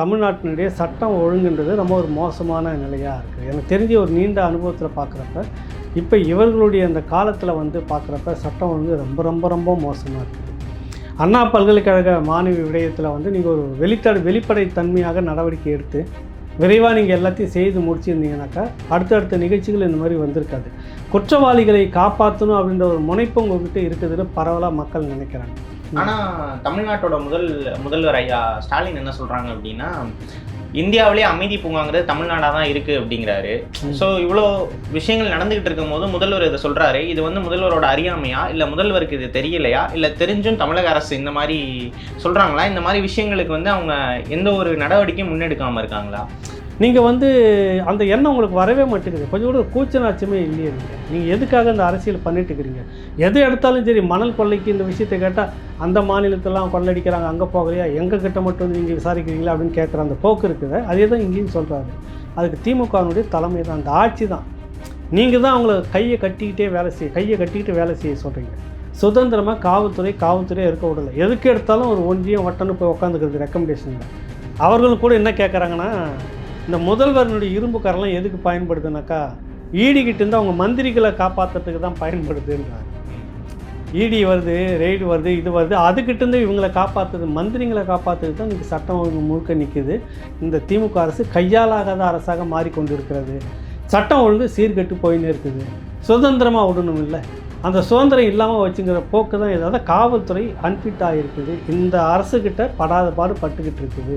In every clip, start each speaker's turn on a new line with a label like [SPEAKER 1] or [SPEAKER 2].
[SPEAKER 1] தமிழ்நாட்டினுடைய சட்டம் ஒழுங்குன்றது ரொம்ப ஒரு மோசமான நிலையாக இருக்குது எனக்கு தெரிஞ்ச ஒரு நீண்ட அனுபவத்தில் பார்க்குறப்ப இப்போ இவர்களுடைய அந்த காலத்தில் வந்து பார்க்குறப்ப சட்டம் ஒழுங்கு ரொம்ப ரொம்ப ரொம்ப மோசமாக இருக்குது அண்ணா பல்கலைக்கழக மாணவி விடயத்தில் வந்து நீங்கள் ஒரு வெளித்தட வெளிப்படை தன்மையாக நடவடிக்கை எடுத்து விரைவாக நீங்கள் எல்லாத்தையும் செய்து முடிச்சிருந்தீங்கன்னாக்கா அடுத்தடுத்த நிகழ்ச்சிகள் இந்த மாதிரி வந்திருக்காது. குற்றவாளிகளை காப்பாற்றணும் அப்படின்ற ஒரு முனைப்பு உங்ககிட்ட இருக்குதுன்னு பரவலாக மக்கள் நினைக்கிறாங்க.
[SPEAKER 2] ஆனா தமிழ்நாட்டோட முதல் முதல்வர் ஐயா ஸ்டாலின் என்ன சொல்றாங்க அப்படின்னா இந்தியாவிலேயே அமைதி பூங்காங்கிறது தமிழ்நாடா தான் இருக்கு அப்படிங்கிறாரு. ஸோ இவ்வளோ விஷயங்கள் நடந்துகிட்டு இருக்கும் போது முதல்வர் இதை சொல்றாரு. இது வந்து முதல்வரோட அறியாமையா? இல்ல முதல்வருக்கு இது தெரியலையா? இல்ல தெரிஞ்சும் தமிழக அரசு இந்த மாதிரி சொல்றாங்களா? இந்த மாதிரி விஷயங்களுக்கு வந்து அவங்க எந்த ஒரு நடவடிக்கையும் முன்னெடுக்காம இருக்காங்களா?
[SPEAKER 1] நீங்கள் வந்து அந்த எண்ணம் உங்களுக்கு வரவே மாட்டேங்குது. கொஞ்சம் கூட கூச்சனாச்சுமே இல்லையே. நீங்கள் நீங்கள் எதுக்காக இந்த அரசியல் பண்ணிட்டு இருக்கிறீங்க எது எடுத்தாலும் சரி மணல் கொள்ளைக்கு இந்த விஷயத்தை கேட்டால் அந்த மாநிலத்தெல்லாம் கொள்ளடிக்கிறாங்க அங்கே போகலையா? எங்கள் கிட்ட மட்டும் வந்து நீங்கள் விசாரிக்கிறீங்களா அப்படின்னு கேட்குற அந்த போக்கு இருக்குது. அதே தான் இங்கேயும் சொல்கிறாரு அதுக்கு திமுகவினுடைய தலைமை தான் அந்த ஆட்சி தான். நீங்கள் தான் அவங்கள கையை கட்டிக்கிட்டே வேலை செய்ய கையை கட்டிக்கிட்டு வேலை செய்ய சொல்கிறீங்க சுதந்திரமாக காவல்துறை காவல்துறையாக இருக்க விடல. எதுக்கு எடுத்தாலும் ஒரு ஒன்றியம் வட்டன்னு போய் உட்காந்துக்கிறது ரெக்கமெண்டேஷனில் அவர்களும் கூட என்ன கேட்குறாங்கன்னா இந்த முதல்வரனுடைய இரும்பு கரெல்லாம் எதுக்கு பயன்படுதுனாக்கா ஈடிக்கிட்டு இருந்து அவங்க மந்திரிகளை காப்பாற்றுறதுக்கு தான் பயன்படுதுன்றாங்க. ஈடி வருது ரெய்டு வருது இது வருது அதுக்கிட்ட இருந்து இவங்களை காப்பாற்றுது மந்திரிங்களை காப்பாற்றுறது தான் இன்றைக்கி சட்டம் ஒழுங்கு முழுக்க நிற்கிது இந்த திமுக அரசு கையாலாகாத அரசாக மாறிக்கொண்டு இருக்கிறது சட்டம் ஒழுங்கு சீர்கெட்டு போயின்னு இருக்குது. சுதந்திரமாக விடணும் இல்லை. அந்த சுதந்திரம் இல்லாமல் வச்சுங்கிற போக்கு தான் ஏதாவது காவல்துறை அன்ஃபிட் ஆகிருக்குது இந்த அரசுக்கிட்ட படாத பாடு பட்டுக்கிட்டு இருக்குது.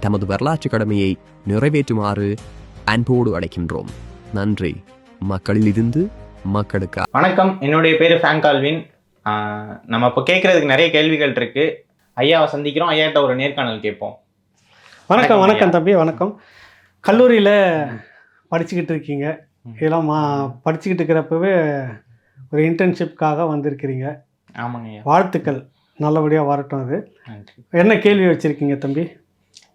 [SPEAKER 3] தமது வரலாற்று கடமையை நிறைவேற்றுமாறு அன்போடு அழைக்கின்றோம். நன்றி. மக்களிலிருந்து மக்களுக்கு?
[SPEAKER 2] வணக்கம். என்னுடைய பேர் ஃபேன் கால்வின். நம்ம இப்போ கேட்கறதுக்கு நிறைய கேள்விகள் இருக்கு. ஐயாவை சந்திக்கிறோம். ஐயாட்ட ஒரு நேர்காணல் கேட்போம்.
[SPEAKER 1] வணக்கம்
[SPEAKER 2] வணக்கம்
[SPEAKER 1] தம்பி வணக்கம். கல்லூரியில் படிச்சுக்கிட்டு இருக்கீங்க. இதெல்லாம் மா படிச்சுக்கிட்டு இருக்கிறப்பவே ஒரு இன்டர்ன்ஷிப்காக வந்திருக்கிறீங்க.
[SPEAKER 2] ஆமாங்க
[SPEAKER 1] வாழ்த்துக்கள். நல்லபடியாக வரட்டும் அது. என்ன கேள்வி வச்சுருக்கீங்க தம்பி?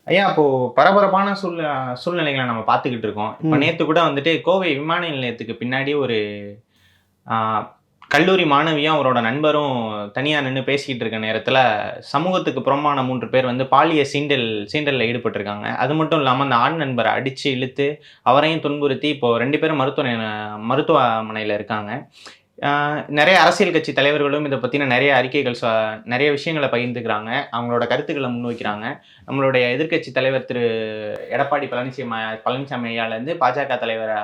[SPEAKER 2] ஐயா இப்போ பரபரப்பான சூழ் சூழ்நிலைகளை நம்ம பார்த்துக்கிட்டு இருக்கோம். இப்போ. நேற்று கூட வந்துட்டு கோவை விமான நிலையத்துக்கு பின்னாடி ஒரு ஆஹ், கல்லூரி மாணவியும் அவரோட நண்பரும் தனியாக நின்று பேசிக்கிட்டு இருக்க நேரத்தில் சமூகத்துக்கு புறமான மூன்று பேர் வந்து பாலிய சீண்டல் சீண்டலில் ஈடுபட்டிருக்காங்க. அது மட்டும் இல்லாமல் அந்த ஆண் நண்பரை அடித்து இழுத்து அவரையும் துன்புறுத்தி இப்போ ரெண்டு பேரும் மருத்துவ மருத்துவமனையில் இருக்காங்க. நிறைய அரசியல் கட்சி தலைவர்களும் இதை பற்றின நிறைய அறிக்கைகள் நிறைய விஷயங்களை பகிர்ந்துக்கிறாங்க. அவங்களோட கருத்துக்களை முன்வைக்கிறாங்க. நம்மளுடைய எதிர்க்கட்சி தலைவர் திரு எடப்பாடி பழனிசாமி பழனிசாமி ஐயாலேருந்து பாஜக தலைவர்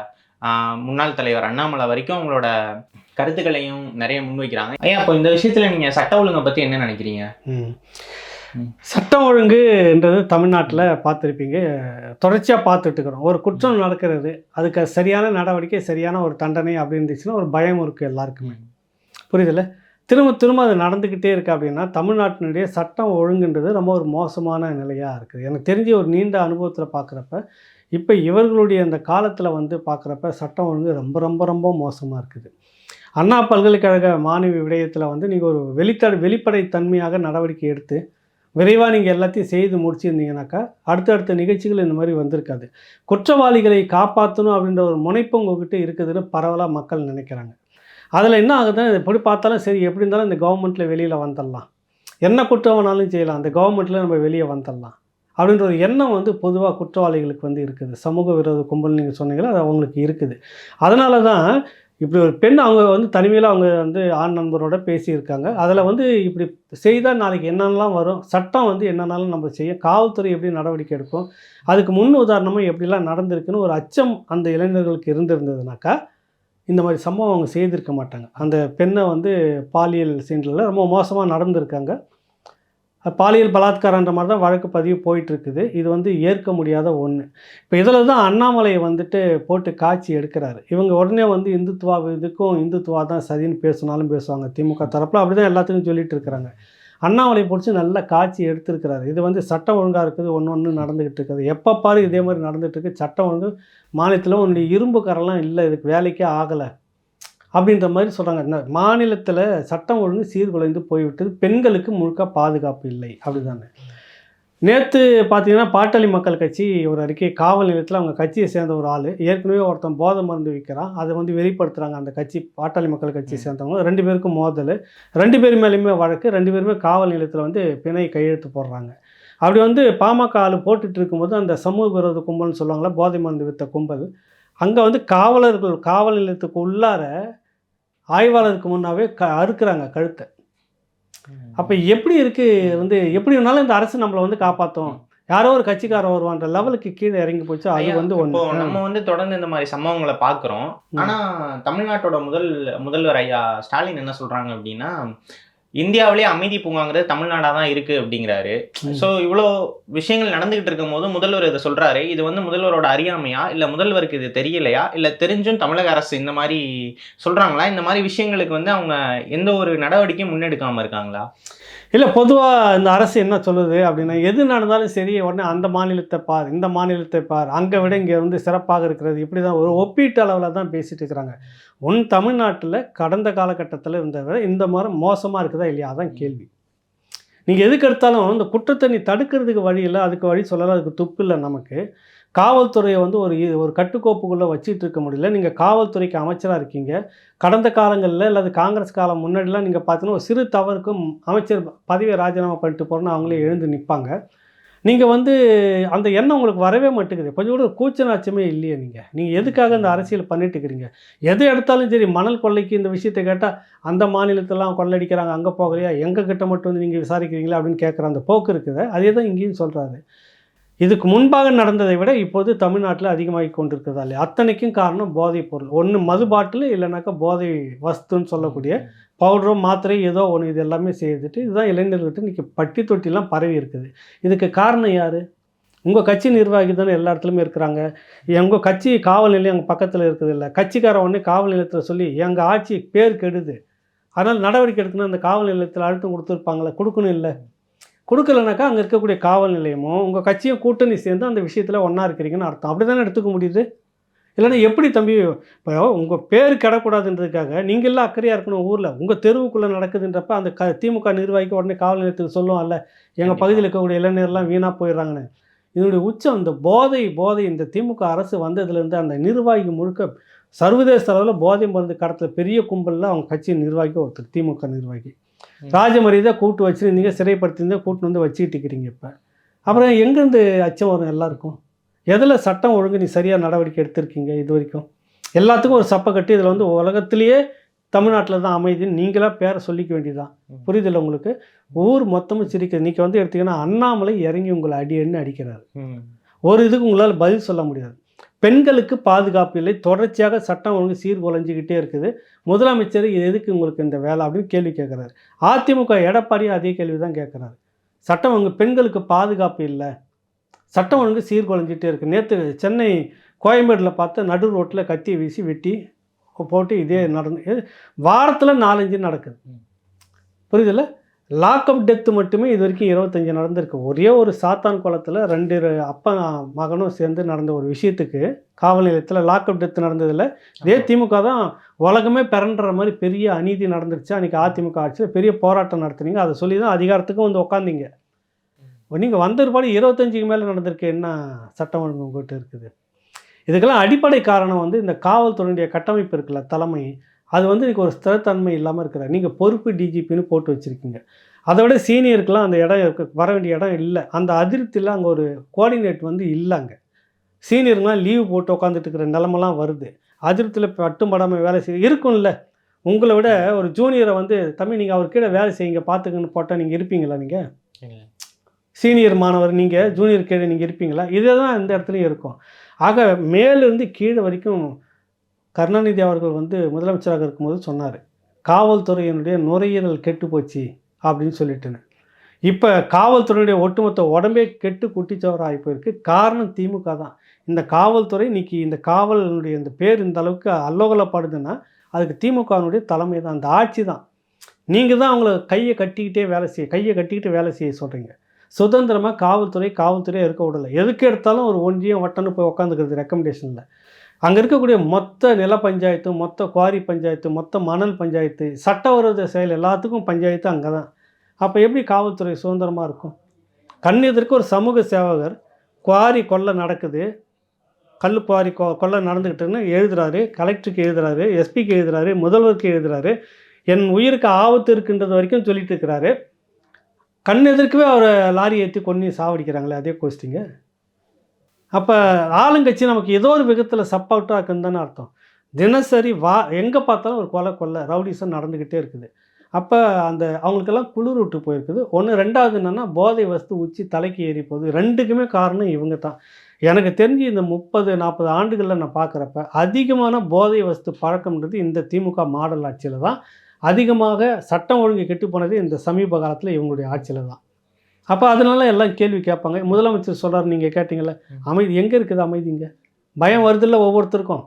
[SPEAKER 2] ஆஹ், முன்னாள் தலைவர் அண்ணாமலை வரைக்கும் அவங்களோட கருத்துக்களையும் நிறைய முன்வைக்கிறாங்க. ஐயா அப்போ இந்த விஷயத்துல நீங்க சட்ட ஒழுங்கை பத்தி என்ன நினைக்கிறீங்க?
[SPEAKER 1] சட்டம் ஒழுங்குன்றது தமிழ்நாட்டில் பார்த்துருப்பீங்க. தொடர்ச்சியாக பார்த்துட்டு இருக்கிறோம் ஒரு குற்றம் நடக்கிறது அதுக்கு சரியான நடவடிக்கை சரியான ஒரு தண்டனை அப்படி இருந்துச்சுன்னா ஒரு பயம் இருக்குது எல்லாருக்குமே. புரியுதுல்ல? திரும்ப திரும்ப அது நடந்துக்கிட்டே இருக்குது அப்படின்னா தமிழ்நாட்டினுடைய சட்டம் ஒழுங்குன்றது ரொம்ப ஒரு மோசமான நிலையாக இருக்குது. எனக்கு தெரிஞ்ச ஒரு நீண்ட அனுபவத்தில் பார்க்குறப்ப இப்போ இவர்களுடைய அந்த காலத்தில் வந்து பார்க்குறப்ப சட்டம் ஒழுங்கு ரொம்ப ரொம்ப ரொம்ப மோசமாக இருக்குது. அண்ணா பல்கலைக்கழக மாணவி விடயத்தில் வந்து நீங்கள் ஒரு வெளித்தட வெளிப்படை தன்மையாக நடவடிக்கை எடுத்து விரைவாக நீங்கள் எல்லாத்தையும் செய்து முடிச்சிருந்தீங்கனாக்கா அடுத்தடுத்த நிகழ்ச்சிகள் இந்த மாதிரி வந்திருக்காது. குற்றவாளிகளை காப்பாற்றணும் அப்படின்ற ஒரு முனைப்பு உங்ககிட்ட இருக்குதுன்னு பரவலாக மக்கள் நினைக்கிறாங்க. அதில் என்ன ஆகுதுன்னா எப்படி பார்த்தாலும் சரி எப்படி இருந்தாலும் இந்த கவர்மெண்ட்டில் வெளியில் வந்துடலாம். என்ன குற்றம் வேணாலும் செய்யலாம் அந்த கவர்மெண்ட்டில் நம்ம வெளியே வந்துடலாம். அப்படின்ற ஒரு எண்ணம் வந்து பொதுவாக குற்றவாளிகளுக்கு வந்து இருக்குது. சமூக விரோத கும்பல் நீங்கள் சொன்னீங்களா அது அவங்களுக்கு இருக்குது. அதனால தான் இப்படி ஒரு பெண் அவங்க வந்து தனிமையில் அவங்க வந்து ஆண் நண்பரோட பேசியிருக்காங்க. அதில் வந்து இப்படி செய்தால் நாளைக்கு என்னென்னலாம் வரும் சட்டம் வந்து என்னென்னாலும் நம்ம செய்யும் காவல்துறை எப்படி நடவடிக்கை எடுக்கும் அதுக்கு முன் உதாரணமாக எப்படிலாம் நடந்திருக்குன்னு ஒரு அச்சம் அந்த இளைஞர்களுக்கு இருந்திருந்ததுனாக்கா இந்த மாதிரி சம்பவம் அவங்க செய்திருக்க மாட்டாங்க. அந்த பெண்ணை வந்து பாலியல் சீன்களில் ரொம்ப மோசமாக நடந்திருக்காங்க. பாலியல் பலாத்காரன்ற மாதிரி தான் வழக்கு பதிவு போயிட்டுருக்குது. இது வந்து ஏற்க முடியாத ஒன்று இப்போ இதில் தான் அண்ணாமலையை வந்துட்டு போட்டு காட்சி எடுக்கிறாரு. இவங்க உடனே வந்து இந்துத்துவா இதுக்கும் இந்துத்துவா தான் சரின்னு பேசினாலும் பேசுவாங்க. திமுக தரப்பில் அப்படி தான் எல்லாத்துக்கும் சொல்லிட்டு இருக்கிறாங்க. அண்ணாமலை பிடிச்சி நல்ல காட்சி எடுத்திருக்கிறாரு. இது வந்து சட்டம் ஒழுங்காக இருக்குது ஒன்று ஒன்று நடந்துக்கிட்டு இருக்குது. எப்போ பாரு இதே மாதிரி நடந்துகிட்டு இருக்கு. சட்டம் ஒழுங்கு மாநிலத்தில் ஒன்று இரும்பு கரெல்லாம் இல்லை. இதுக்கு வேலைக்கே ஆகலை. அப்படின்ற மாதிரி சொல்கிறாங்க மாநிலத்தில் சட்டம் ஒழுங்கு சீர்குலைந்து போய்விட்டது. பெண்களுக்கு முழுக்க பாதுகாப்பு இல்லை. அப்படிதானே. நேற்று பார்த்தீங்கன்னா பாட்டாளி மக்கள் கட்சி ஒரு அறிக்கை காவல் நிலையத்தில் அவங்க கட்சியை சேர்ந்த ஒரு ஆள் ஏற்கனவே ஒருத்தன் போதை மருந்து விற்கிறான். அதை வந்து வெளிப்படுத்துகிறாங்க அந்த கட்சி பாட்டாளி மக்கள் கட்சியை சேர்ந்தவங்க. ரெண்டு பேருக்கும் மோதல். ரெண்டு பேர் மேலேயுமே வழக்கு ரெண்டு பேருமே காவல் நிலையத்தில் வந்து பிணை கையெழுத்து போடுறாங்க. அப்படி வந்து பாமக ஆள் போட்டுட்டு இருக்கும்போது அந்த சமூக விரோத கும்பல்னு சொல்லுவாங்களா போதை மருந்து வித்த கும்பல் அங்கே வந்து காவலர்கள் காவல் நிலையத்துக்கு உள்ளார ஆய்வாளருக்கு முன்னாவே க அறுக்குறாங்க கழுத்தை. அப்போ எப்படி இருக்குது வந்து எப்படி வேணாலும் இந்த அரசு நம்மளை வந்து காப்பாற்றும் யாரோ ஒரு கட்சிக்காரன் வருவான்ற லெவலுக்கு கீழே இறங்கி போச்சு அது
[SPEAKER 2] ஐயா,
[SPEAKER 1] வந்து ஒன்று
[SPEAKER 2] நம்ம வந்து தொடர்ந்து இந்த மாதிரி சம்பவங்களை பார்க்குறோம்.
[SPEAKER 1] ம்.
[SPEAKER 2] ஆனா தமிழ்நாட்டோட முதல் முதல்வர் ஐயா ஸ்டாலின் என்ன சொல்றாங்க அப்படின்னா இந்தியாவிலேயே அமைதி பூங்காங்கிறது தமிழ்நாடா தான் இருக்கு அப்படிங்கிறாரு. ஸோ இவ்வளோ விஷயங்கள் நடந்துகிட்டு இருக்கும் போது முதல்வர் இதை சொல்றாரு. இது வந்து முதல்வரோட அறியாமையா? இல்ல முதல்வருக்கு இது தெரியலையா? இல்ல தெரிஞ்சும் தமிழக அரசு இந்த மாதிரி சொல்றாங்களா? இந்த மாதிரி விஷயங்களுக்கு வந்து அவங்க எந்த ஒரு நடவடிக்கையும் முன்னெடுக்காம இருக்காங்களா?
[SPEAKER 1] இல்லை பொதுவாக இந்த அரசு என்ன சொல்லுது அப்படின்னா எது நடந்தாலும் சரி உடனே அந்த மாநிலத்தை பார் இந்த மாநிலத்தை பார் அங்கே விட இங்கே வந்து சிறப்பாக இருக்கிறது இப்படி தான் ஒரு ஒப்பீட்டு அளவில் தான் பேசிகிட்டு இருக்கிறாங்க. உன் தமிழ்நாட்டில் கடந்த காலகட்டத்தில் இருந்ததை விட இந்த மாதிரி மோசமாக இருக்குதா இல்லையா? அதான் கேள்வி. நீங்கள் எதுக்கு எடுத்தாலும் இந்த குற்றத்தை நீ தடுக்கிறதுக்கு வழி இல்லை அதுக்கு வழி சொல்லலாம் அதுக்கு துப்பு இல்லை நமக்கு. காவல்துறையை வந்து ஒரு ஒரு கட்டுக்கோப்புக்குள்ளே வச்சுட்டு இருக்க முடியல. நீங்கள் காவல்துறைக்கு அமைச்சராக இருக்கீங்க. கடந்த காலங்களில் அல்லது காங்கிரஸ் காலம் முன்னாடிலாம் நீங்கள் பார்த்தீங்கன்னா ஒரு சிறு தவறுக்கும் அமைச்சர் பதவியை ராஜினாமா பண்ணிட்டு போகிறோன்னு அவங்களே எழுந்து நிற்பாங்க நீங்கள் வந்து அந்த எண்ணம் உங்களுக்கு வரவே மாட்டேங்குது. கொஞ்சம் கூட கூச்சநாச்சமே இல்லையே நீங்கள் நீங்கள் எதுக்காக இந்த அரசியல் பண்ணிட்டு இருக்கிறீங்க? எது எடுத்தாலும் சரி மணல் கொள்ளைக்கு இந்த விஷயத்தை கேட்டால் அந்த மாநிலத்தெல்லாம் கொள்ளடிக்கிறாங்க அங்கே போகலையா? எங்கள் கிட்ட மட்டும் வந்து நீங்கள் விசாரிக்கிறீங்களா? அப்படின்னு கேட்குற அந்த போக்கு இருக்குது. அதே தான் இங்கேயும் சொல்கிறாரு இதுக்கு முன்பாக நடந்ததை விட இப்போது தமிழ்நாட்டில் அதிகமாகி கொண்டிருக்கிறதா இல்லையா அத்தனைக்கும் காரணம் போதைப் பொருள். ஒன்று மது பாட்டில் இல்லைனாக்கா போதை வஸ்துன்னு சொல்லக்கூடிய பவுடரோ மாத்திரை ஏதோ ஒன்று இது எல்லாமே செய்துட்டு இதுதான் இளைஞர்கள்ட்ட இன்றைக்கி பட்டி தொட்டிலாம் பரவி இருக்குது. இதுக்கு காரணம் யார்? உங்கள் கட்சி நிர்வாகி தானே எல்லா இடத்துலையுமே இருக்கிறாங்க. உங்கள் கட்சி காவல் நிலையம் அங்கே பக்கத்தில் இருக்குது இல்லை. கட்சிக்காரன் உடனே காவல் நிலையத்தில் சொல்லி எங்கள் ஆட்சி பேர் கெடுது. அதனால் நடவடிக்கை எடுக்கணும் அந்த காவல் நிலையத்தில் அழுத்தம் கொடுத்துருப்பாங்களே கொடுக்கணும் இல்லை. கொடுக்கலனாக்கா அங்கே இருக்கக்கூடிய காவல் நிலையமும் உங்கள் கட்சியும் கூட்டணி சேர்ந்து அந்த விஷயத்தில் ஒன்றா இருக்கிறீங்கன்னு அர்த்தம். அப்படி தானே எடுத்துக்க முடியுது? இல்லைன்னா எப்படி தம்பி இப்போ உங்கள் பேர் கிடக்கூடாதுன்றதுக்காக நீங்கள் எல்லாம் அக்கறையாக இருக்கணும் ஊரில். உங்கள் தெருவுக்குள்ளே நடக்குதுன்றப்ப அந்த க திமுக நிர்வாகிக்கு உடனே காவல் நிலையத்துக்கு சொல்லுவோம்ல எங்கள் பகுதியில் இருக்கக்கூடிய இளைஞர்லாம் வீணாக போயிடுறாங்கன்னு. இதனுடைய உச்சம் இந்த போதை போதை இந்த திமுக அரசு வந்ததுலேருந்து அந்த நிர்வாகி முழுக்க சர்வதேச அளவில் போதை மருந்து கடத்தில் பெரிய கும்பலில் அவங்க கட்சி நிர்வாகி ஒருத்தர் திமுக நிர்வாகி. ராஜமரியாதை கூட்டு வச்சுருந்தீங்க சிறைப்படுத்தியிருந்தா கூட்டு வந்து வச்சுக்கிட்டு இருக்கிறீங்க இப்போ. அப்புறம் எங்கேருந்து அச்சம் வரும் எல்லாருக்கும்? எதில் சட்டம் ஒழுங்கு நீ சரியாக நடவடிக்கை எடுத்திருக்கீங்க இது வரைக்கும்? எல்லாத்துக்கும் ஒரு சப்பை கட்டி இதில் வந்து உலகத்திலேயே தமிழ்நாட்டில் தான் அமைதின்னு நீங்களாக பேரை சொல்லிக்க வேண்டியதுதான். புரியுதில்ல உங்களுக்கு? ஊர் மொத்தமும் சிரிக்குது. நீங்கள் வந்து எடுத்தீங்கன்னா அண்ணாமலை இறங்கி உங்களை அடி அடின்னு அடிக்கிறார். ஒரு இதுக்கு உங்களால் பதில் சொல்ல முடியாது. பெண்களுக்கு பாதுகாப்பு இல்லை. தொடர்ச்சியாக சட்டம் ஒழுங்கு சீர்குலைஞ்சிக்கிட்டே இருக்குது. முதலமைச்சர் இது எதுக்கு உங்களுக்கு இந்த வேலை அப்படின்னு கேள்வி கேட்குறாரு. அதிமுக எடப்பாடியும் அதே கேள்வி தான் கேட்குறாரு. சட்டம் ஒழுங்கு பெண்களுக்கு பாதுகாப்பு இல்லை. சட்டம் ஒழுங்கு சீர்குலைஞ்சிட்டே இருக்குது நேற்று சென்னை கோயம்பேடில் பார்த்து நடு ரோட்டில் கத்தியை வீசி வெட்டி போட்டு இதே நடந்து வாரத்தில் நாலஞ்சு நடக்குது. புரியுதுல்ல? லாக்அப் டெத்து மட்டுமே இது வரைக்கும் இருபத்தஞ்சி நடந்திருக்கு. ஒரே ஒரு சாத்தான் குளத்தில் ரெண்டு அப்பா மகனும் சேர்ந்து நடந்த ஒரு விஷயத்துக்கு காவல் நிலையத்தில் லாக்அப் டெத்து நடந்ததில்ல இதே திமுக தான் உலகமே பிறன்ற மாதிரி பெரிய அநீதி நடந்துருச்சு. அன்றைக்கி அதிமுக ஆட்சியில் பெரிய போராட்டம் நடத்துனீங்க. அதை சொல்லி தான் அதிகாரத்துக்கும் வந்து உட்காந்தீங்க நீங்கள் வந்த பிற்பாடு இருபத்தஞ்சுக்கு மேலே நடந்திருக்கு. என்ன சட்டம் ஒழுங்கு உங்கள்கிட்ட இருக்குது? இதுக்கெல்லாம் அடிப்படை காரணம் வந்து இந்த காவல்துறையுடைய கட்டமைப்பு இருக்குல்ல தலைமை. அது வந்து இன்னைக்கு ஒரு ஸ்திரத்தன்மை இல்லாமல் இருக்கிற நீங்கள் பொறுப்பு டிஜிபின்னு போட்டு வச்சுருக்கீங்க. அதை விட சீனியருக்கெலாம் அந்த இடம் இருக்க வர வேண்டிய இடம் இல்லை. அந்த அதிருப்தியில் அங்கே ஒரு கோஆர்டினேட் வந்து இல்லை அங்கே. சீனியருங்களாம் லீவு போட்டு உட்காந்துட்டு இருக்கிற நிலமெல்லாம் வருது. அதிருப்தியில் பட்டும் படாமல் வேலை செய்ய இருக்கும்ல. உங்களை விட ஒரு ஜூனியரை வந்து தம்பி நீங்கள் அவர் கீழே வேலை செய்யுங்க பார்த்துக்கன்னு போட்டால் நீங்கள் இருப்பீங்களா நீங்கள் சீனியர் மாணவர் நீங்கள் ஜூனியர் கீழே நீங்கள் இருப்பீங்களா? இதே தான் இந்த இடத்துலையும் இருக்கும். ஆக மேலிருந்து கீழே வரைக்கும் கருணாநிதி அவர்கள் வந்து முதலமைச்சராக இருக்கும்போது சொன்னார் காவல்துறையினுடைய நுரையீரல் கெட்டு போச்சு அப்படின்னு சொல்லிட்டுன்னு. இப்போ காவல்துறையுடைய ஒட்டுமொத்த உடம்பே கெட்டு குட்டிச்சவர் ஆகி போயிருக்கு. காரணம் திமுக தான். இந்த காவல்துறை இன்னைக்கு இந்த காவலினுடைய இந்த பேர் இந்த அளவுக்கு அல்லோகலப்படுதுன்னா அதுக்கு திமுகவினுடைய தலைமை தான். அந்த ஆட்சி தான். நீங்கள் தான் அவங்கள கையை கட்டிக்கிட்டே வேலை செய்ய கையை கட்டிக்கிட்டு வேலை செய்ய சொல்கிறீங்க சுதந்திரமாக காவல்துறை காவல்துறையாக இருக்க விடலை. எதுக்கு எடுத்தாலும் ஒரு ஒன்றியம் வட்டன்னு போய் உட்காந்துக்கிறது ரெக்கமெண்டேஷனில் அங்கே இருக்கக்கூடிய மொத்த நில பஞ்சாயத்து மொத்த குவாரி பஞ்சாயத்து மொத்த மணல் பஞ்சாயத்து சட்டவிரோத செயல் எல்லாத்துக்கும் பஞ்சாயத்து அங்கே தான் அப்போ எப்படி காவல்துறை சுதந்திரமாக இருக்கும்? கண் எதிர்க்க ஒரு சமூக சேவகர் குவாரி கொள்ளை நடக்குது. கல் குவாரி கொ கொள்ளை நடந்துக்கிட்டுன்னு எழுதுறாரு கலெக்டருக்கு எழுதுறாரு எஸ்பிக்கு எழுதுறாரு முதல்வருக்கு எழுதுறாரு. என் உயிருக்கு ஆபத்து இருக்கின்றது வரைக்கும் சொல்லிட்டு இருக்கிறாரு. கண் எதிர்க்கவே அவரை லாரி ஏற்றி கொண்டு சாவடிக்கிறாங்களே அதே கோஸ்டிங்க அப்போ ஆளுங்கட்சி நமக்கு ஏதோ ஒரு விதத்தில் சப்போர்ட்டாக இருக்குன்னு தானே அர்த்தம். தினசரி வா எங்கே பார்த்தாலும் ஒரு கொலை கொள்ளை ரவுடிசம் நடந்துக்கிட்டே இருக்குது. அப்போ அந்த அவங்களுக்கெல்லாம் குளிர் விட்டு போயிருக்குது. ஒன்று ரெண்டாவது என்னென்னா போதை வஸ்து உச்சி தலைக்கு ஏறி போகுது. ரெண்டுக்குமே காரணம் இவங்க தான். எனக்கு தெரிஞ்சு இந்த முப்பது நாற்பது ஆண்டுகளில் நான் பார்க்குறப்ப அதிகமான போதை வஸ்து பழக்கம்ன்றது இந்த திமுக மாடல் ஆட்சியில் தான். அதிகமாக சட்டம் ஒழுங்கு கெட்டு போனது இந்த சமீப காலத்தில் இவங்களுடைய ஆட்சியில் தான். அப்போ அதனால எல்லாம் கேள்வி கேட்பாங்க. முதலமைச்சர் சொல்கிறார் நீங்கள் கேட்டிங்கல்ல. அமைதி எங்கே இருக்குது அமைதிங்க பயம் வருதில்ல ஒவ்வொருத்தருக்கும்.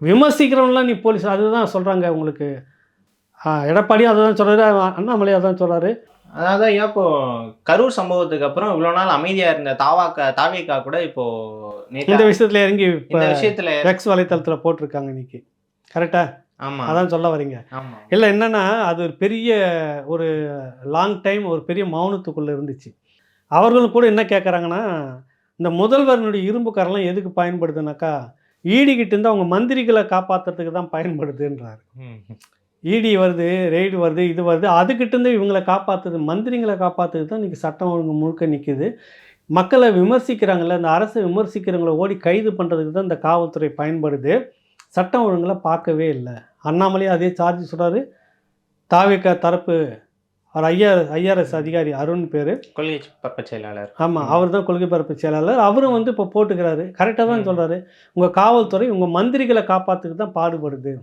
[SPEAKER 1] விமர்சிக்கிறவங்களாம் நீ போலீஸ் அதுதான் சொல்கிறாங்க உங்களுக்கு. எடப்பாடி அதை தான் சொல்கிறாரு அண்ணாமலை அதான் சொல்கிறாரு
[SPEAKER 2] அதாவது ஐயா இப்போ கரூர் சம்பவத்துக்கு அப்புறம் இவ்வளவு நாள் அமைதியா இருந்த தாவாக்கா தாவேக்கா கூட இப்போ
[SPEAKER 1] இந்த விஷயத்தில் இறங்கி
[SPEAKER 2] இந்த விஷயத்துல
[SPEAKER 1] எக்ஸ் வலைத்தளத்தில் போட்டிருக்காங்க இன்னைக்கு. கரெக்டா
[SPEAKER 2] ஆமா
[SPEAKER 1] அதான் சொல்ல வரீங்க. இல்லை என்னன்னா அது ஒரு பெரிய ஒரு லாங் டைம் ஒரு பெரிய மௌனத்துக்குள்ளே இருந்துச்சு. அவர்களும் கூட என்ன கேட்குறாங்கன்னா இந்த முதல்வரனுடைய இரும்பு கரெல்லாம் எதுக்கு பயன்படுதுனாக்கா ஈடிக்கிட்டு இருந்து அவங்க மந்திரிகளை காப்பாற்றுறதுக்கு தான் பயன்படுதுன்றாரு. ஈடி வருது ரெய்டு வருது இது வருது அதுக்கிட்ட இருந்து இவங்களை காப்பாற்றுது மந்திரிங்களை காப்பாற்றுறது தான் இன்றைக்கி சட்டம் ஒழுங்கு முழுக்க நிற்குது மக்களை விமர்சிக்கிறாங்கல்ல இந்த அரசை விமர்சிக்கிறவங்கள ஓடி கைது பண்ணுறதுக்கு தான் இந்த காவல்துறை பயன்படுது. சட்டம் ஒழுங்குல பார்க்கவே இல்லை. அண்ணாமலையும் அதே சார்ஜ் சொல்கிறாரு தாவிக தரப்பு அவர் ஐஆர் ஐஆர்எஸ் அதிகாரி அருண் பேர்.
[SPEAKER 2] கொள்கை பக்க செயலாளர்.
[SPEAKER 1] ஆமாம் அவர் தான் கொள்கை பரப்பு செயலாளர். அவரும் வந்து இப்போ போட்டுக்கிறாரு. கரெக்டாக தான். சொல்கிறாரு உங்கள் காவல்துறை உங்கள் மந்திரிகளை காப்பாற்றுக்கு தான் பாடுபடுது.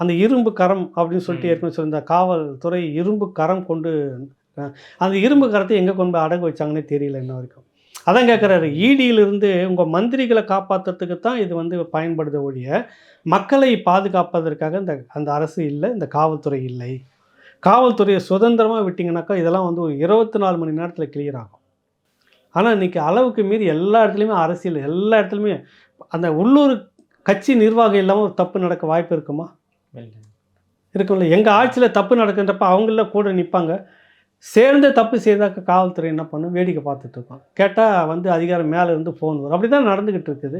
[SPEAKER 1] அந்த இரும்பு கரம் அப்படின்னு சொல்லிட்டு. ஏற்கனவே சொல்லியிருந்த காவல்துறை இரும்பு கரம் கொண்டு அந்த இரும்பு கரத்தை எங்கே கொண்டு அடகு வச்சாங்கன்னே தெரியல இன்ன வரைக்கும். அதான் கேட்குறாரு ஈடியிலிருந்து உங்கள் மந்திரிகளை காப்பாற்றுறதுக்கு தான் இது வந்து பயன்படுத ஒழிய மக்களை பாதுகாப்பதற்காக இந்த அந்த அரசு இல்லை இந்த காவல்துறை இல்லை. காவல்துறையை சுதந்திரமாக விட்டிங்கனாக்கா இதெல்லாம் வந்து ஒரு இருபத்தி நாலு மணி நேரத்தில் கிளியர் ஆகும். ஆனால் இன்றைக்கி அளவுக்கு மீறி எல்லா இடத்துலையுமே அரசியல் எல்லா இடத்துலையுமே அந்த உள்ளூர் கட்சி நிர்வாகம் இல்லாமல் ஒரு தப்பு நடக்க வாய்ப்பு இருக்குமா? இருக்கும்ல. எங்கள் ஆட்சியில் தப்பு நடக்குன்றப்ப அவங்கள கூட நிற்பாங்க சேர்ந்து தப்பு செய்தாக்க காவல்துறை என்ன பண்ணும்? வேடிக்கை பார்த்துட்டு இருக்கோம் கேட்டால் வந்து அதிகாரம் மேலே இருந்து ஃபோன் வரும். அப்படி தான் நடந்துக்கிட்டு இருக்குது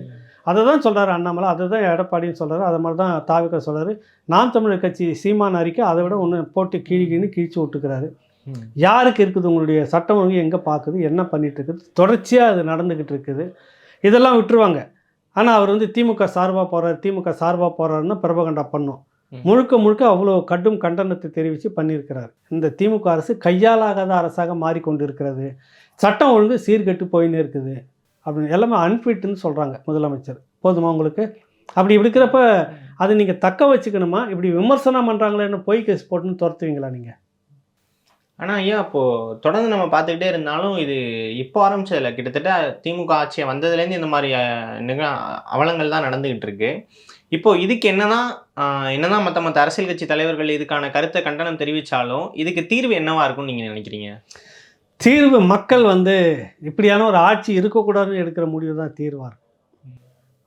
[SPEAKER 1] அதை தான் சொல்கிறாரு அண்ணாமலை. அதை தான் எடப்பாடியும் சொல்கிறாரு அதை மாதிரி தான் தாவிக்க சொல்கிறாரு நாம் தமிழர் கட்சி சீமான் அறிக்கை அதை விட ஒன்று போட்டு கீழி கீழி கிழிச்சு விட்டுக்கிறாரு. யாருக்கு இருக்குது? உங்களுடைய சட்டம் ஒழுங்கு எங்கே பார்க்குது என்ன பண்ணிட்டு இருக்குது? தொடர்ச்சியாக அது நடந்துக்கிட்டு இருக்குது. இதெல்லாம் விட்டுருவாங்க. ஆனால் அவர் வந்து திமுக சார்பாக போகிறார் திமுக சார்பாக போகிறாருன்னா பிரபகண்டா பண்ணும். முழுக்க முழுக்க அவ்வளோ கடும் கண்டனத்தை தெரிவித்து பண்ணியிருக்கிறார். இந்த திமுக அரசு கையாலாகாத அரசாக மாறிக்கொண்டு இருக்கிறது சட்டம் ஒழுங்கு சீர்கெட்டு போயின்னு இருக்குது. அப்படின்னு எல்லாமே அன்ஃபிட்னு சொல்கிறாங்க முதலமைச்சர். போதுமா உங்களுக்கு? அப்படி இருக்கிறப்ப அதை நீங்கள் தக்க வச்சுக்கணுமா? இப்படி விமர்சனம் பண்ணுறாங்களேன்னு பொய் கேஸ் போட்டுன்னு துரத்துவீங்களா நீங்கள்
[SPEAKER 2] ஆனா ஐயா இப்போ தொடர்ந்து நம்ம பார்த்துக்கிட்டே இருந்தாலும் இது இப்போ ஆரம்பிச்சதுல கிட்டத்தட்ட திமுக ஆட்சி வந்ததுலேருந்து இந்த மாதிரி நிக அவலங்கள் தான் நடந்துகிட்டு இருக்கு. இப்போ இதுக்கு என்னதான் என்னதான் மற்ற மற்ற அரசியல் கட்சி தலைவர்கள் இதுக்கான கருத்தை கண்டனம் தெரிவித்தாலும் இதுக்கு தீர்வு என்னவா இருக்கும்னு நீங்க நினைக்கிறீங்க?
[SPEAKER 1] தீர்வு மக்கள் வந்து இப்படியான ஒரு ஆட்சி இருக்கக்கூடாதுன்னு எடுக்கிற முடிவு தான் தீர்வாக இருக்கும்.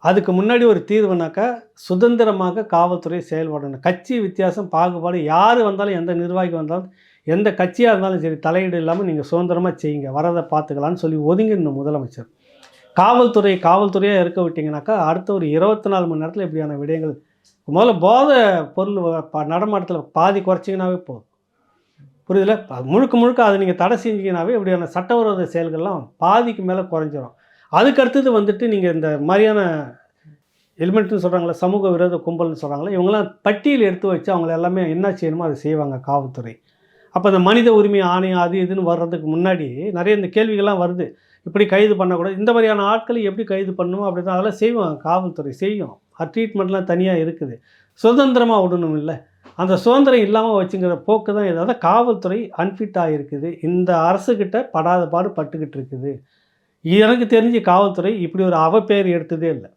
[SPEAKER 1] அதுக்கு முன்னாடி ஒரு தீர்வுனாக்கா சுதந்திரமாக காவல்துறை செயல்படணும். கட்சி வித்தியாசம் பாகுபாடு யார் வந்தாலும் எந்த நிர்வாகி வந்தாலும் எந்த கட்சியாக இருந்தாலும் சரி தலையீடு இல்லாமல் நீங்கள் சுதந்திரமாக செய்யுங்க. வரதை பார்த்துக்கலான்னு சொல்லி ஒதுங்கிடணும் முதலமைச்சர். காவல்துறை காவல்துறையாக இருக்க விட்டிங்கனாக்கா அடுத்த ஒரு இருபத்தி நாலு மணி நேரத்தில் இப்படியான விடயங்கள் முதல்ல போதை பொருள் ப- நடமாட்டத்தில் பாதி குறைச்சிங்கனாவே போதும். புரியுதுல? முழுக்க முழுக்க அதை நீங்கள் தடை செஞ்சீங்கன்னாவே இப்படியான சட்டவிரோத செயல்கள்லாம் பாதிக்கு மேலே குறைஞ்சிரும். அதுக்கு அடுத்தது வந்துட்டு நீங்கள் இந்த மாதிரியான எலிமெண்ட்னு சொல்கிறாங்களே சமூக விரோத கும்பல்னு சொல்கிறாங்களே இவங்களாம் பட்டியல் எடுத்து வச்சு அவங்கள எல்லாமே என்ன செய்யணுமோ அதை செய்வாங்க காவல்துறை. அப்போ இந்த மனித உரிமை ஆணையம் அது இதுன்னு வர்றதுக்கு முன்னாடி நிறைய இந்த கேள்விகள்லாம் வருது. இப்படி கைது பண்ணக்கூடாது. இந்த மாதிரியான ஆட்களை எப்படி கைது பண்ணணும் அப்படி தான் அதெல்லாம் செய்வாங்க காவல்துறை செய்யும். அது ட்ரீட்மெண்ட்லாம் தனியாக இருக்குது. சுதந்திரமாக விடணும் இல்லை. அந்த சுதந்திரம் இல்லாமல் வச்சுங்கிற போக்கு தான் அதான் காவல்துறை அன்ஃபிட்டாக இருக்குது இந்த அரசுக்கிட்ட படாத பாடு பட்டுக்கிட்டு இருக்குது. எனக்கு தெரிஞ்சு காவல்துறை இப்படி ஒரு அவப்பேர் எடுத்ததே இல்லை.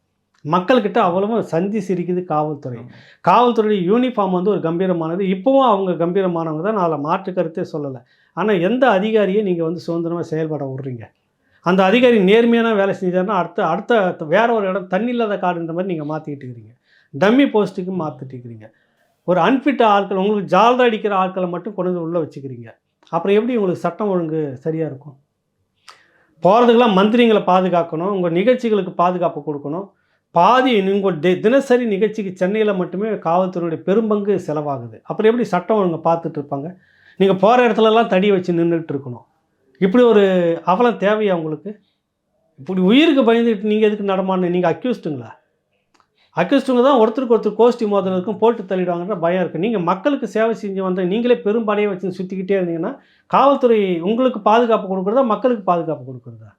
[SPEAKER 1] மக்கள்கிட்ட அவ்வளவும் சந்தி சிரிக்குது காவல்துறை. காவல்துறையுடைய யூனிஃபார்ம் வந்து ஒரு கம்பீரமானது. இப்போவும் அவங்க கம்பீரமானவங்க தான். நான் அதில் மாற்று கருத்தே சொல்லலை. ஆனால் எந்த அதிகாரியை நீங்கள் வந்து சுதந்திரமாக செயல்பட விட்றீங்க? அந்த அதிகாரி நேர்மையான வேலை செஞ்சாருன்னா அடுத்த அடுத்த வேற ஒரு இடம் தண்ணி இல்லாத காடுன்ற மாதிரி நீங்கள் மாற்றிக்கிட்டு இருக்கிறீங்க. டம்மி போஸ்ட்டுக்கு மாற்றிட்டு இருக்கிறீங்க. ஒரு அன்ஃபிட் ஆட்கள் உங்களுக்கு ஜால்ரா அடிக்கிற ஆட்களை மட்டும் கொண்டு வந்து உள்ளே வச்சுக்கிறீங்க. அப்புறம் எப்படி உங்களுக்கு சட்டம் ஒழுங்கு சரியாக இருக்கும்? போகிறதுக்கெல்லாம் மந்திரிங்களை பாதுகாக்கணும் உங்கள் நிகழ்ச்சிகளுக்கு பாதுகாப்பு கொடுக்கணும். பாதி உங்கள் தி தினசரி நிகழ்ச்சிக்கு சென்னையில் மட்டுமே காவல்துறையுடைய பெரும்பங்கு செலவாகுது. அப்புறம் எப்படி சட்டம் ஒழுங்கை பார்த்துட்டு இருப்பாங்க? நீங்கள் போகிற இடத்துலலாம் தடி வச்சு நின்றுட்டு இருக்கணும். இப்படி ஒரு அவலம் தேவையா உங்களுக்கு? இப்படி உயிருக்கு பயந்துட்டு நீங்கள் எதுக்கு நடமாடணும் நீங்கள் அக்யூஸ்டுங்களா அக்யூஸ்டுங்க தான் ஒருத்தருக்கு ஒருத்தர் கோஷ்டி மோதலுக்கும் போட்டு தள்ளிடுவாங்கன்ற பயம் இருக்குது நீங்கள் மக்களுக்கு சேவை செஞ்சு வந்த நீங்களே பெரும்பாடையை வச்சு சுற்றிக்கிட்டே இருந்தீங்கன்னா காவல்துறை உங்களுக்கு பாதுகாப்பு கொடுக்குறதா மக்களுக்கு பாதுகாப்பு கொடுக்குறதா?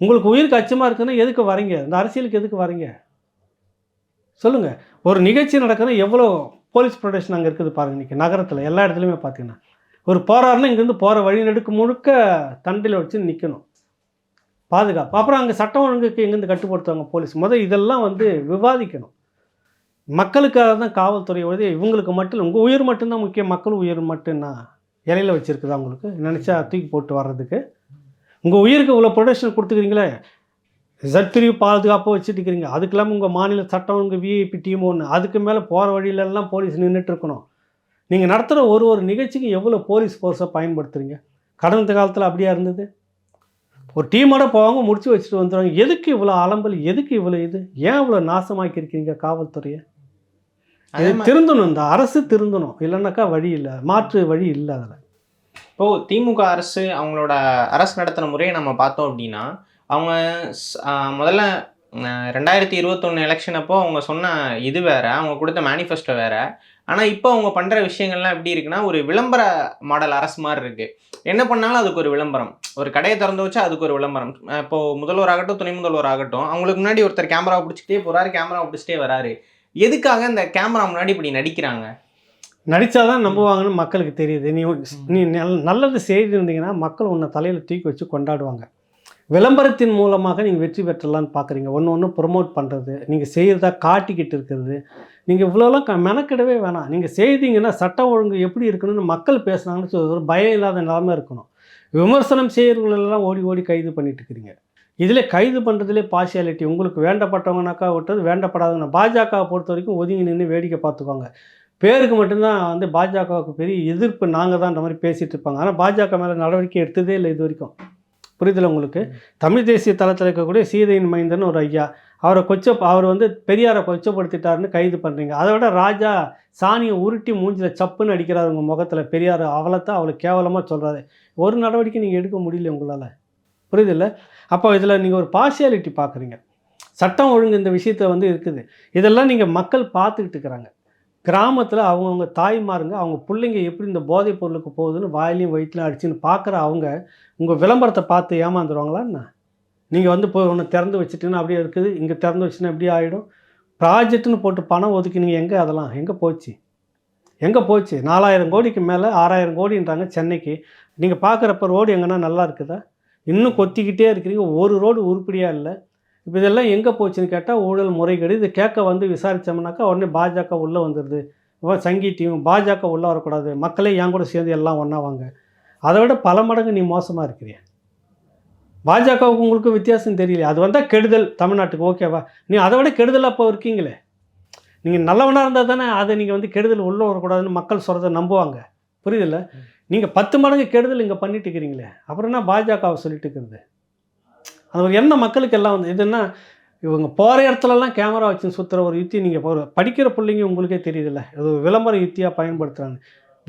[SPEAKER 1] உங்களுக்கு உயிருக்கு அச்சமாக இருக்குன்னா எதுக்கு வரீங்க? இந்த அரசியலுக்கு எதுக்கு வரீங்க? சொல்லுங்கள் ஒரு நிகழ்ச்சி நடக்குதுன்னா எவ்வளோ போலீஸ் ப்ரொடெக்ஷன் அங்கே இருக்குது பாருங்க இன்றைக்கி நகரத்தில் எல்லா இடத்துலையுமே பார்த்தீங்கன்னா ஒரு போகிறாருன்னா இங்கேருந்து போகிற வழி நெடுக்கு முழுக்க தண்டில் வச்சு நிற்கணும் பாதுகாப்பு. அப்புறம் அங்கே சட்டம் ஒழுங்குக்கு எங்கேருந்து கட்டுப்படுத்துவாங்க போலீஸ்? முதல் இதெல்லாம் வந்து விவாதிக்கணும். மக்களுக்காக தான் காவல்துறை உதவி. இவங்களுக்கு மட்டும் இல்லை உங்கள் உயிர் மட்டும்தான் முக்கியம். மக்கள் உயிர் மட்டும்னா இலையில வச்சுருக்குதா உங்களுக்கு? நினச்சா தூக்கி போட்டு வர்றதுக்கு. உங்கள் உயிருக்கு இவ்வளோ ப்ரொடெக்ஷன் கொடுத்துக்கிறீங்களே? ஜட்பிரிவு பாதுகாப்பாக வச்சுட்டு இருக்கிறீங்க. அதுக்கு இல்லாமல் உங்கள் மாநில சட்டம் உங்கள் விஐபி டீம் ஒன்று அதுக்கு மேலே போகிற வழியிலெல்லாம் போலீஸ் நின்றுட்டு இருக்கணும். நீங்கள் நடத்துகிற ஒரு ஒரு நிகழ்ச்சிக்கும் எவ்வளோ போலீஸ் ஃபோர்ஸை பயன்படுத்துகிறீங்க கடந்த காலத்தில் அப்படியா இருந்தது? ஒரு டீமோட போவாங்க முடிச்சு வச்சுட்டு வந்துடுவாங்க எதுக்கு இவ்வளோ அலம்பல்? எதுக்கு இவ்வளோ இது? ஏன் இவ்வளோ நாசமாக்கி இருக்கீங்க காவல்துறையை
[SPEAKER 2] அதே
[SPEAKER 1] திருந்தணும் இந்த அரசு திருந்தணும். இல்லைன்னாக்கா வழி இல்லை. மாற்று வழி இல்லை அதில்.
[SPEAKER 2] இப்போ திமுக அரசு அவங்களோட அரசு நடத்தின முறையை நம்ம பார்த்தோம் அப்படின்னா அவங்க முதல்ல ரெண்டாயிரத்தி இருபத்தொன்று எலெக்ஷன் அப்போ அவங்க சொன்ன இது வேற அவங்க கொடுத்த மேனிஃபெஸ்டோ வேற. ஆனால் இப்போ அவங்க பண்ணுற விஷயங்கள்லாம் எப்படி இருக்குன்னா ஒரு விளம்பர மாடல் அரசு மாதிரி இருக்கு. என்ன பண்ணாலும் அதுக்கு ஒரு விளம்பரம். ஒரு கடையை திறந்து வச்சா அதுக்கு ஒரு விளம்பரம். ஆஹ் இப்போ முதல்வர் ஆகட்டும் துணை முதல்வர் ஆகட்டும் அவங்களுக்கு முன்னாடி ஒருத்தர் கேமராவை பிடிச்சிட்டே போறாரு கேமராவை பிடிச்சிட்டே வராரு. எதுக்காக இந்த கேமரா முன்னாடி இப்படி நடிக்கிறாங்க?
[SPEAKER 1] நடித்தாதான் நம்புவாங்கன்னு மக்களுக்கு தெரியுது. நீ நீ நல்- நல்லது செய்திருந்தீங்கன்னா மக்கள் உன்னை தலையில் தூக்கி வச்சு கொண்டாடுவாங்க. விளம்பரத்தின் மூலமாக நீங்கள் வெற்றி பெற்றலான்னு பார்க்குறீங்க ஒன்று ஒன்று ப்ரொமோட் பண்ணுறது நீங்கள் செய்கிறதா காட்டிக்கிட்டு இருக்கிறது நீங்கள் இவ்வளோலாம் க மெனக்கிடவே வேணாம். நீங்கள் செய்தீங்கன்னா சட்டம் ஒழுங்கு எப்படி இருக்கணும்னு மக்கள் பேசுனாங்கன்னு சொல்லி ஒரு பயம் இல்லாத நிலமை இருக்கணும். விமர்சனம் செய்கிறவங்களெல்லாம் ஓடி ஓடி கைது பண்ணிட்டு இருக்கிறீங்க இதில் கைது பண்ணுறதுலே பார்சியாலிட்டி உங்களுக்கு வேண்டப்பட்டவங்கனாக்கா விட்டது வேண்டப்படாதவங்க. பாஜகவை பொறுத்த வரைக்கும் ஒதுங்கி நின்று வேடிக்கை பார்த்துக்குவாங்க பேருக்கு மட்டும்தான் வந்து பாஜகவுக்கு பெரிய எதிர்ப்பு நாங்கள் தான்ன்ற மாதிரி பேசிகிட்டு இருப்பாங்க ஆனால் பாஜக மேலே நடவடிக்கை எடுத்ததே இல்லை இது வரைக்கும். புரியுதுல உங்களுக்கு? தமிழ் தேசிய தளத்தில் இருக்கக்கூடிய சீதையின் மைந்தன் ஒரு ஐயா. அவரை கொச்ச அவர் வந்து பெரியாரை கொச்சப்படுத்திட்டாருன்னு கைது பண்ணுறீங்க அதை விட ராஜா சாணியை உருட்டி மூஞ்சில் சப்புன்னு அடிக்கிறாரு உங்கள் முகத்தில் பெரியார். அவளைத்தான் அவளை கேவலமாக சொல்கிறாரு ஒரு நடவடிக்கை நீங்கள் எடுக்க முடியல உங்களால். புரியுதில்ல? அப்போ இதில் நீங்கள் ஒரு பார்சியாலிட்டி பார்க்குறீங்க சட்டம் ஒழுங்கு இந்த விஷயத்த வந்து இருக்குது. இதெல்லாம் நீங்கள் மக்கள் பார்த்துக்கிட்டு இருக்கிறாங்க. கிராமத்தில் அவங்கவுங்க தாய்மாருங்க அவங்க பிள்ளைங்க எப்படி இந்த போதைப் பொருளுக்கு போகுதுன்னு வாயிலையும் வயிற்றுலையும் அடிச்சுன்னு பார்க்குற அவங்க உங்கள் விளம்பரத்தை பார்த்து ஏமாந்துருவாங்களா என்ன? நீங்கள் வந்து இப்போ ஒன்று திறந்து வச்சுட்டுன்னு அப்படியே இருக்குது. இங்கே திறந்து வச்சுன்னா எப்படி ஆகிடும் ப்ராஜெக்ட்னு போட்டு பணம் ஒதுக்கினீங்க எங்கே அதெல்லாம்? எங்கே போச்சு? எங்கே போச்சு? நாலாயிரம் கோடிக்கு மேலே ஆறாயிரம் கோடின்றாங்க சென்னைக்கு. நீங்கள் பார்க்குறப்ப ரோடு எங்கன்னா நல்லா இருக்குதா? இன்னும் கொத்திக்கிட்டே இருக்கிறீங்க. ஒரு ரோடு உருப்படியாக இல்லை. இப்போ இதெல்லாம் எங்கே போச்சுன்னு கேட்டால் ஊழல் முறைகேடு. இது கேட்க வந்து விசாரித்தோம்னாக்கா உடனே பாஜக உள்ளே வந்துடுது சங்கி டீம் பாஜக உள்ளே வரக்கூடாது. மக்களே என் கூட சேர்ந்து எல்லாம் ஒன்றா வாங்க அதை விட பல மடங்கு நீ மோசமாக இருக்கிறிய? பாஜகவுக்கு உங்களுக்கு வித்தியாசம் தெரியல அது வந்தால் கெடுதல் தமிழ்நாட்டுக்கு. ஓகேவா நீ அதை விட கெடுதல் அப்போ இருக்கீங்களே? நீங்கள் நல்லவனாக இருந்தால் தானே அதை நீங்கள் வந்து கெடுதல் உள்ளே வரக்கூடாதுன்னு மக்கள் சொல்கிறத நம்புவாங்க. புரியுதில்ல? நீங்கள் பத்து மடங்கு கெடுதல் இங்கே பண்ணிட்டு இருக்கிறீங்களே. அப்புறம் என்ன பாஜகவை சொல்லிட்டு இருக்கிறது? அது ஒரு எண்ணம் மக்களுக்கு எல்லாம் வந்து. இதுன்னா இவங்க போகிற இடத்துலலாம் கேமரா வச்சு சுற்றுற ஒரு யுத்தி நீங்கள் போகிற படிக்கிற பிள்ளைங்க உங்களுக்கே தெரியுதுல்ல. அது ஒரு விளம்பர யுத்தியாக பயன்படுத்துகிறாங்க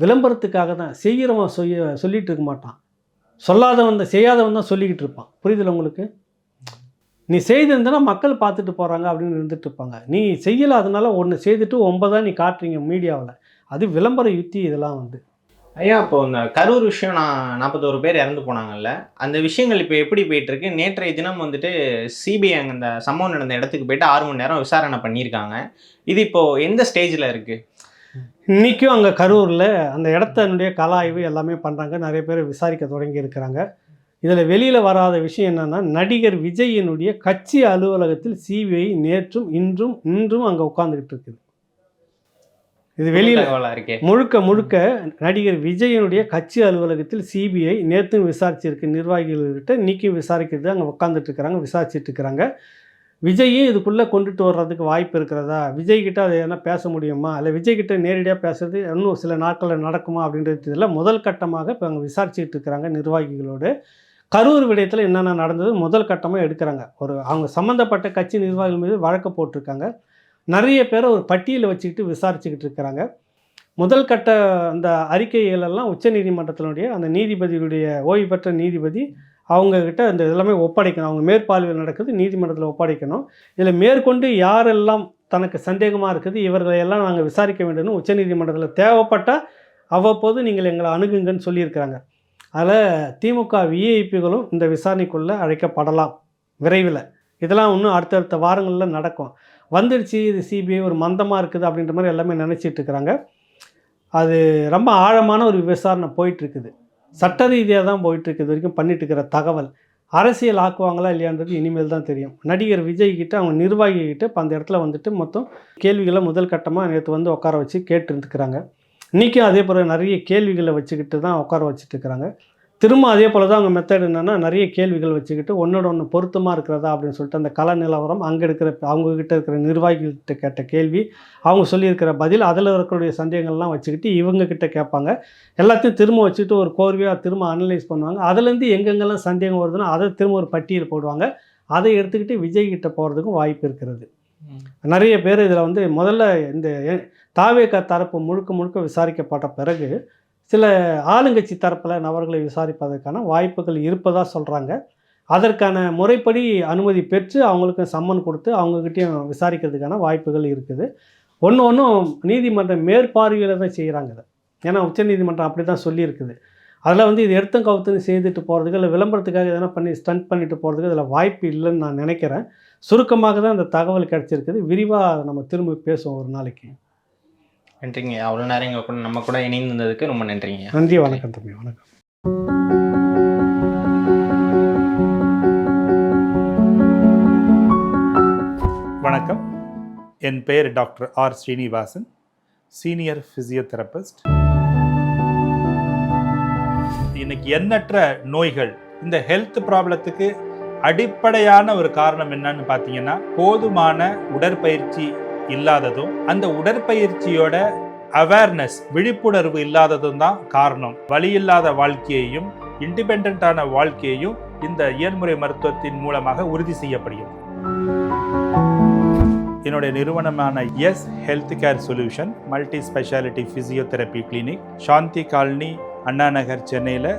[SPEAKER 1] விளம்பரத்துக்காக தான் செய்கிறவன் செய்ய சொல்லிகிட்டு இருக்க மாட்டான். சொல்லாதவன் தான் செய்யாதவன் தான் சொல்லிக்கிட்டு இருப்பான். புரியுதுல உங்களுக்கு? நீ செய்திருந்தனா மக்கள் பார்த்துட்டு போகிறாங்க அப்படின்னு இருந்துட்டு இருப்பாங்க. நீ செய்யலை அதனால ஒன்று செய்துட்டு ஒன்பதா நீ காட்டுறீங்க மீடியாவில். அது விளம்பர யுத்தி இதெல்லாம் வந்து.
[SPEAKER 2] ஐயா இப்போ இந்த கரூர் விஷயம் நான் நாற்பத்தோரு பேர் இறந்து போனாங்கல்ல அந்த விஷயங்கள் இப்போ எப்படி போயிட்டுருக்கு? நேற்றைய தினம் வந்துட்டு சிபிஐ அங்கே அந்த சம்பவம் நடந்த இடத்துக்கு போயிட்டு ஆறு மணி நேரம் விசாரணை பண்ணியிருக்காங்க. இது இப்போது எந்த ஸ்டேஜில் இருக்குது
[SPEAKER 1] இன்றைக்கும் அங்கே கரூரில் அந்த இடத்தனுடைய கல ஆய்வு எல்லாமே பண்ணுறாங்க நிறைய பேர் விசாரிக்க தொடங்கி இருக்கிறாங்க. இதில் வெளியில் வராத விஷயம் என்னென்னா நடிகர் விஜயினுடைய கட்சி அலுவலகத்தில் சிபிஐ நேற்றும் இன்றும் இன்றும் அங்கே உட்காந்துக்கிட்டு இருக்குது. இது வெளியில் முழுக்க முழுக்க நடிகர் விஜயனுடைய கட்சி அலுவலகத்தில் சிபிஐ நேற்றும் விசாரிச்சிருக்கு. நிர்வாகிகள்கிட்ட இன்னைக்கும் விசாரிக்கிறது அங்கே உட்காந்துட்டு இருக்கிறாங்க விசாரிச்சுட்டு இருக்கிறாங்க. விஜயும் இதுக்குள்ளே கொண்டுட்டு வர்றதுக்கு வாய்ப்பு இருக்கிறதா? விஜய்கிட்ட அதை எதனா பேச முடியுமா? இல்லை விஜய்கிட்ட நேரடியாக பேசுறது இன்னும் சில நாட்களில் நடக்குமா? அப்படின்றது இதில் முதல் கட்டமாக இப்போ அங்கே விசாரிச்சுட்டு இருக்கிறாங்க நிர்வாகிகளோடு. கரூர் விடயத்தில் என்னென்ன நடந்தது முதல் கட்டமாக எடுக்கிறாங்க. ஒரு அவங்க சம்மந்தப்பட்ட கட்சி நிர்வாகிகள் மீது வழக்கு போட்டிருக்காங்க. நிறைய பேரை ஒரு பட்டியலை வச்சுக்கிட்டு விசாரிச்சுக்கிட்டு இருக்கிறாங்க. முதல் கட்ட அந்த அறிக்கைகளெல்லாம் உச்சநீதிமன்றத்தினுடைய அந்த நீதிபதியுடைய ஓய்வு பெற்ற நீதிபதி அவங்கக்கிட்ட அந்த எல்லாமே ஒப்படைக்கணும். அவங்க மேற்பார்வையில் நடக்குது நீதிமன்றத்தில் ஒப்படைக்கணும். இதில் மேற்கொண்டு யாரெல்லாம் தனக்கு சந்தேகமாக இருக்குது இவர்களை எல்லாம் நாங்கள் விசாரிக்க வேண்டும்னு உச்சநீதிமன்றத்தில் தேவைப்பட்டால் அவ்வப்போது நீங்கள் எங்களை அணுகுங்கன்னு சொல்லியிருக்கிறாங்க. அதில் திமுக விஐபிகளும் இந்த விசாரணைக்குள்ளே அழைக்கப்படலாம் விரைவில். இதெல்லாம் இன்னும் அடுத்தடுத்த வாரங்களில் நடக்கும். வந்துடுச்சு இது சிபிஐ ஒரு மந்தமாக இருக்குது அப்படின்ற மாதிரி எல்லாமே நினச்சிட்டு இருக்கிறாங்க. அது ரொம்ப ஆழமான ஒரு விசாரணை போயிட்டுருக்குது சட்ட ரீதியாக தான் போயிட்டுருக்கு இது வரைக்கும் பண்ணிட்டு இருக்கிற தகவல். அரசியல் ஆக்குவாங்களா இல்லையான்றது இனிமேல் தான் தெரியும். நடிகர் விஜய் கிட்ட அவங்க நிர்வாகிகிட்ட இப்போ அந்த இடத்துல வந்துட்டு மொத்தம் கேள்விகளை முதல் கட்டமாக நேற்று வந்து உட்கார வச்சு கேட்டுருந்துக்கிறாங்க. இன்றைக்கும் அதே போல் நிறைய கேள்விகளை வச்சுக்கிட்டு தான் உட்கார வச்சுட்டு இருக்கிறாங்க. திரும்ப அதே போல் தான் அவங்க மெத்தட் என்னென்னா நிறைய கேள்விகள் வச்சுக்கிட்டு ஒன்றோட ஒன்று பொருத்தமாக இருக்கிறதா அப்படின்னு சொல்லிட்டு அந்த கல நிலவரம் அங்கே இருக்கிற அவங்கக்கிட்ட இருக்கிற நிர்வாகிகள்கிட்ட கேட்ட கேள்வி அவங்க சொல்லியிருக்கிற பதில் அதில் இருக்கக்கூடிய சந்தேகங்கள்லாம் வச்சுக்கிட்டு இவங்க கிட்ட கேட்பாங்க. எல்லாத்தையும் திரும்ப வச்சுட்டு ஒரு கோர்வையாக திரும்ப அனலைஸ் பண்ணுவாங்க. அதுலேருந்து எங்கெங்கெல்லாம் சந்தேகம் வருதுன்னா அதை திரும்ப ஒரு பட்டியல் போடுவாங்க. அதை எடுத்துக்கிட்டு விஜய் கிட்ட போகிறதுக்கும் வாய்ப்பு இருக்கிறது. நிறைய பேர் இதில் வந்து முதல்ல இந்த தாவேக தரப்பு முழுக்க முழுக்க விசாரிக்கப்பட்ட பிறகு சில ஆளுங்கட்சி தரப்பில் நபர்களை விசாரிப்பதற்கான வாய்ப்புகள் இருப்பதாக சொல்கிறாங்க அதற்கான முறைப்படி அனுமதி பெற்று அவங்களுக்கு சம்மன் கொடுத்து அவங்கக்கிட்டேயும் விசாரிக்கிறதுக்கான வாய்ப்புகள் இருக்குது. ஒன்று ஒன்றும் நீதிமன்றம் மேற்பார்வையில் தான் செய்கிறாங்க இதை. ஏன்னா உச்சநீதிமன்றம் அப்படி தான் சொல்லியிருக்குது. அதில் வந்து இது எடுத்தும் கவுத்துன்னு செய்துட்டு போகிறதுக்கு இல்லை விளம்பரத்துக்காக எதனா பண்ணி ஸ்டண்ட் பண்ணிட்டு போகிறதுக்கு இதில் வாய்ப்பு இல்லைன்னு நான் நினைக்கிறேன். சுருக்கமாக தான் இந்த தகவல் கிடச்சிருக்குது. விரிவாக நம்ம திரும்ப பேசுவோம் ஒரு நாளைக்கு.
[SPEAKER 2] நன்றிங்க. அவ்வளோ நேரம் எங்க கூட நம்ம கூட இணைந்திருந்ததுக்கு ரொம்ப நன்றிங்க.
[SPEAKER 1] நன்றி. வணக்கம் தம்பி. வணக்கம்.
[SPEAKER 4] வணக்கம். என் பெயர் doctor R Srinivasan. Senior physiotherapist இன்னைக்கு எண்ணற்ற நோய்கள் இந்த ஹெல்த் ப்ராப்ளத்துக்கு அடிப்படையான ஒரு காரணம் என்னன்னு பார்த்தீங்கன்னா போதுமான உடற்பயிற்சி இல்லாததும் அந்த உடற்பயிற்சியோட அவேர்னஸ் விழிப்புணர்வு இல்லாததும் தான் காரணம். வழி இல்லாத வாழ்க்கையையும் இண்டிபெண்ட்டான வாழ்க்கையையும் இந்த இயன்முறை மருத்துவத்தின் மூலமாக உறுதி செய்யப்படுகிறது. என்னுடைய நிறுவனமான S health care solution multi speciality physiotherapy clinic Shanti colony Anna Nagar சென்னையில்